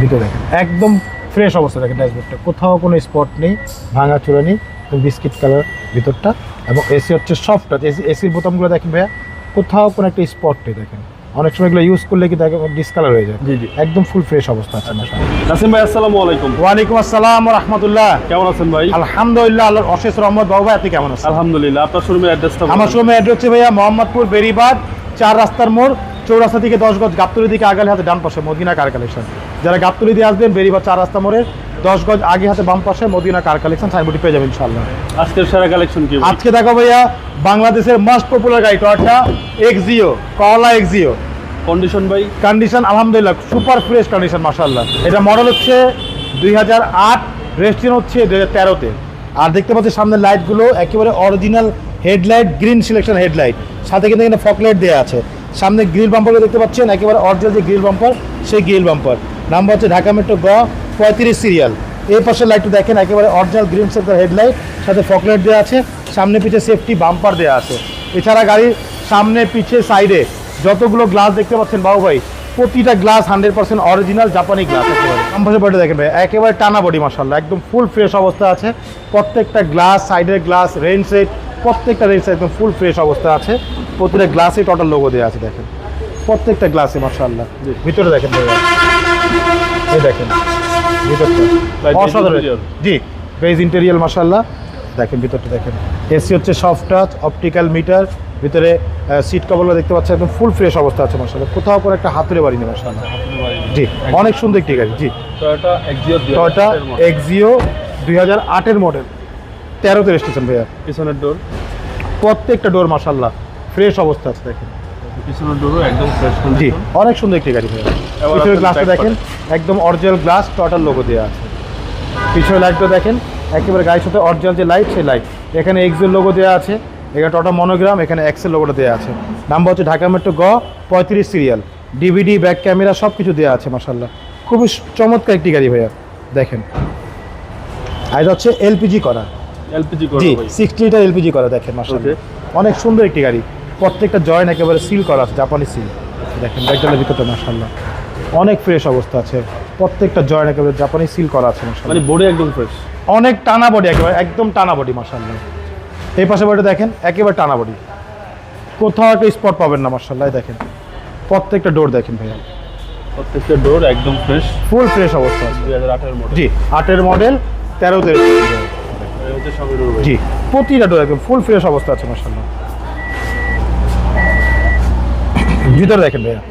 ভিতরে দেখেন। একদম ফ্রেশ অবস্থা দেখেন ড্যাশবোর্ডটা কোথাও কোনো স্পট নেই ভাঙা চূড়া নেই বিস্কিট কালার ভিতরটা। এবং এসি হচ্ছে সফট আছে এসি এসির বোতামগুলো দেখেন ভাইয়া কোথাও কোনো একটা স্পট নেই দেখেন। অনেক সময় এগুলো ইউজ করলে কি দেখেন ডিসকালার হয়ে যায়। জি জি। একদম ফুল ফ্রেশ অবস্থা আছে নাসিম ভাই আসসালামু আলাইকুম। ওয়ালাইকুম আসসালাম রহমতুল্লাহ। কেমন আছেন ভাই? আলহামদুলিল্লাহ আল্লাহর অশেষ রহমত। বাবু ভাই আপনি কেমন আছেন? আলহামদুলিল্লাহ আপনার শোরুমের অ্যাড্রেসটা আমার সময় অ্যাড্রেস হচ্ছে ভাইয়া মোহাম্মদপুর বেরিবাদ চার রাস্তার মোড় চৌরাস্তা থেকে দশ গজ গাবতলি দিকে আগালে হাতে ডান পাশে মদিনা কার কালেকশন যারা গাবতলি দিয়ে আসবেন বেরিবাদ চার রাস্তা মোড়ে দশ গজ আগে হাতে বাম পাশে মদিনা কার কালেকশন সাইনবোর্ডে পেয়ে যাবেন ইনশাল্লাহ আজকের সেরা কালেকশন কি আজকে দেখো ভাইয়া বাংলাদেশের মোস্ট পপুলার গাড়ি টয়টা এক্সিও কলা এক্সিও কন্ডিশন ভাই? কন্ডিশন আলহামদুলিল্লাহ সুপার ফ্রেশ কন্ডিশন মাশাল্লাহ এটা মডেল হচ্ছে দুই হাজার আট রেস্টিন হচ্ছে দুই হাজার তেরোতে। আর দেখতে পাচ্ছি সামনের লাইটগুলো একেবারে original headlight green selection headlight সাথে কিন্তু এখানে ফকলাইট দেওয়া আছে। সামনে গ্রিল বাম্পারগুলো দেখতে পাচ্ছেন, একেবারে অরিজিনাল যে গ্রিল বাম্পার, সেই গ্রিল বাম্পার। নাম্বার হচ্ছে ঢাকা মেট্রো গ, পঁয়ত্রিশ সিরিয়াল এই পাশের লাইটটা দেখেন, একেবারে অরিজিনাল গ্রিন সেক্টর হেডলাইট সাথে ফকলাইট দেওয়া আছে, সামনে পিছে সেফটি বাম্পার দেওয়া আছে। এছাড়া গাড়ির সামনে, পিছে সাইডে যতগুলো গ্লাস দেখতে পাচ্ছেন, বাবু ভাই, প্রতিটা গ্লাস হান্ড্রেড পার্সেন্ট অরিজিনাল জাপানি গ্লাস একেবারে বডি দেখেন ভাই, একেবারে টানা বডি মাসাল্লাহ একদম ফুল ফ্রেশ অবস্থা আছে। প্রত্যেকটা গ্লাস সাইডের গ্লাস রেন সেট প্রত্যেকটা রেন একদম ফুল ফ্রেশ অবস্থা আছে। প্রতিটা গ্লাসে টোটাল লোগো দেওয়া আছে দেখেন। প্রত্যেকটা গ্লাসে মার্শাল্লাহ ভিতরে দেখেন এই দেখেন ভিতরটা। অসাধারণ। জি বেজ ইন্টেরিয়াল মার্শাল্লাহ দেখেন ভিতরটা দেখেন। এসি হচ্ছে সফট টাচ অপটিক্যাল মিটার ভিতরে সিট কভারগুলো দেখতে পাচ্ছেন একদম ফুল ফ্রেশ অবস্থা আছে মাসাল্লাহ কোথাও করে একটা হাতুড়ে বাড়ি নেই মাসাল্লাহ জি অনেক সুন্দর একটি গাড়ি জি। টয়টা এক্সিও দুই হাজার আটের মডেল তেরোতে রেজিস্ট্রেশন ভাইয়া। পিছনের ডোর প্রত্যেকটা ডোর মাসাল্লাহ ফ্রেশ অবস্থা আছে দেখেন। পিছনের ডোরও একদম ফ্রেশ জি অনেক সুন্দর একটি গাড়ি ভাইয়া। পিছনের গ্লাসটা দেখেন একদম অরিজিনাল গ্লাস টোটাল লোগো দেওয়া আছে। পিছনের লাইটটা দেখেন একেবারে গাড়ির সাথে অরিজিনাল যে লাইট সেই লাইট এখানে এক্সেল লোগো দেওয়া আছে এখানে টটা মনোগ্রাম এখানে এক্সেল লোগোটা দেওয়া আছে। নাম্বার হচ্ছে ঢাকা মেট্রো গ পঁয়ত্রিশ সিরিয়াল ডিভিডি ব্যাক ক্যামেরা সব কিছু দেওয়া আছে মাসাল্লাহ খুবই চমৎকার একটি গাড়ি ভাইয়া দেখেন। আর হচ্ছে এলপিজি করা। এলপিজি জি করবে ভাই। সিক্সটি লিটার এলপিজি করা দেখেন Okay. অনেক সুন্দর একটি গাড়ি। প্রত্যেকটা জয়েন একেবারে সিল করা আছে জাপানি সিল দেখেন ব্যাগডালের ভিতরটা মাসাল্লাহ অনেক ফ্রেশ অবস্থা আছে। প্রত্যেকটা জয়েন একেবারে জাপানি সিল করা আছে মানে বডি একদম ফ্রেশ অনেক টানা বডি একেবারে একদম টানা বডি মাসাল্লাহ এই পাশে বডি দেখেন একেবারে টানা বডি কোথাও একটা স্পট পাবেন না এই দেখেন। প্রত্যেকটা ডোর দেখেন ভাইয়া। প্রত্যেকটা ডোর একদম ফ্রেশ ফুল ফ্রেশ অবস্থা আছে। দুই হাজার আঠের মডেল জি আটের মডেল তেরোতে এই হচ্ছে সবই ডোর ভাই জি প্রতিটা ডোর একদম ফুল ফ্রেশ অবস্থা আছে মাসাল্লাহ ভিতরে দেখেন ভাইয়া।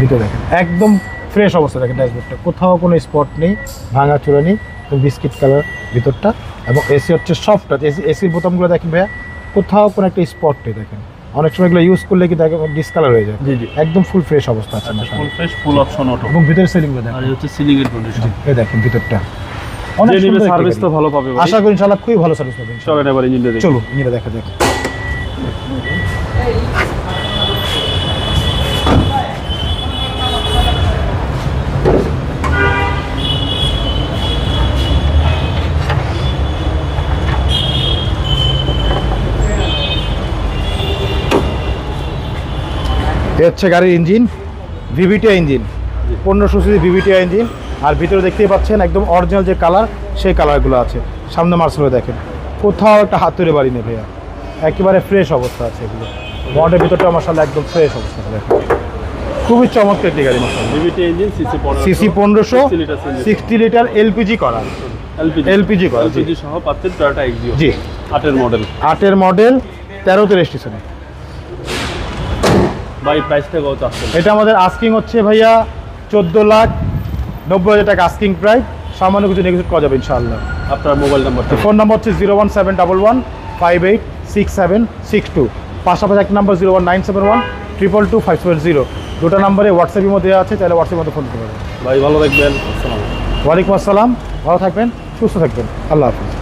ভিতরে দেখেন একদম ফ্রেশ অবস্থা দেখেন ড্যাশবোর্ডটা কোথাও কোনো স্পট নেই ভাঙা চূড়া নেই বিস্কিট কালার ভিতরটা এবং এসি হচ্ছে সফট আছে এসি এসির বোতামগুলো দেখেন ভাইয়া কোথাও কোনো একটা স্পট নেই দেখেন। অনেক সময় এগুলো ইউজ করলে কি দেখেন ডিসকালার হয়ে যায়। জি জি। একদম ফুল ফ্রেশ অবস্থা আছে full fresh full option auto এবং ভিতরে সেলিংগুলো আর দেখেন এই হচ্ছে সিলিং এর কন্ডিশন এই দেখেন ভিতরটা। নিবে সুন্দর সার্ভিস তো ভালো পাবে আশা করি ইনশাল্লাহ খুবই ভালো সার্ভিস পাবেন চলেন এবার ইঞ্জিনটা দেখি। চলো ইঞ্জিনটা দেখা যাক। এ হচ্ছে গাড়ির ইঞ্জিন ভিভিটিআই ইঞ্জিন। পনেরোশো সিসি ভিভিটিআই ইঞ্জিন। আর ভিতরে দেখতেই পাচ্ছেন একদম অরিজিনাল যে কালার সেই কালারগুলো আছে। সামনে মার্সেলে দেখেন। কোথাও একটা হাতুড়ে বাড়ি নেই ভাইয়া। একেবারে ফ্রেশ অবস্থা আছে এগুলো। মডের ভিতরটা মশালা একদম ফ্রেশ অবস্থা দেখেন। খুবই চমৎকার একটি গাড়ি মশালা সিসি পনেরোশো 60 litre CNG sixty litre LPG করা এলপিজি করা, জি। এলপিজি সহ পাচ্ছেন টয়োটা এক্সিও জি। আটের মডেল আটের মডেল তেরোতে রেজিস্ট্রেশনে বাই প্রাইসটা কত এটা আমাদের আস্কিং হচ্ছে ভাইয়া চোদ্দ লাখ নব্বই হাজার টাকা আস্কিং প্রাইস সামান্য কিছু নেগোসিয়েট করা যাবে ইনশাআল্লাহ। আপনার মোবাইল নাম্বারটা ফোন নাম্বার হচ্ছে zero one seven double one five eight six seven six two পাশাপাশি এক number zero one nine seven one triple two five seven zero দুটো নাম্বারে হোয়াটসঅ্যাপের মধ্যে আছে তাহলে হোয়াটসঅ্যাপের মধ্যে ফোন করতে পারবেন ভাই ভালো থাকবেন। ওয়ালাইকুম আসসালাম ভালো থাকবেন সুস্থ থাকবেন। আল্লাহ হাফিজ।